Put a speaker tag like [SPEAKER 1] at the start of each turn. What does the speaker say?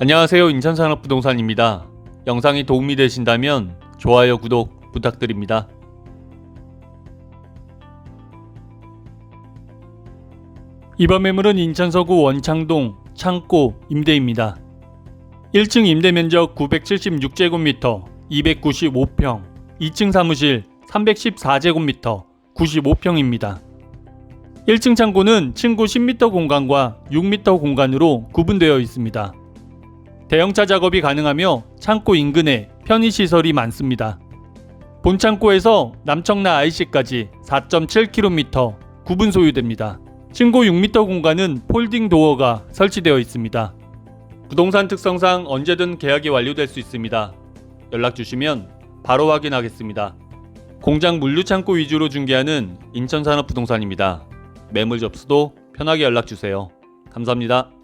[SPEAKER 1] 안녕하세요. 인천산업부동산입니다. 영상이 도움이 되신다면 좋아요, 구독 부탁드립니다. 이번 매물은 인천 서구 원창동 창고 임대입니다. 1층 임대 면적 976제곱미터 295평, 2층 사무실 314제곱미터 95평입니다. 1층 창고는 층고 10m 공간과 6m 공간으로 구분되어 있습니다. 대형차 작업이 가능하며 창고 인근에 편의시설이 많습니다. 본 창고에서 남청라 IC까지 4.7km 구분 소유됩니다. 층고 6m 공간은 폴딩 도어가 설치되어 있습니다. 부동산 특성상 언제든 계약이 완료될 수 있습니다. 연락 주시면 바로 확인하겠습니다. 공장 물류 창고 위주로 중개하는 인천산업부동산입니다. 매물 접수도 편하게 연락 주세요. 감사합니다.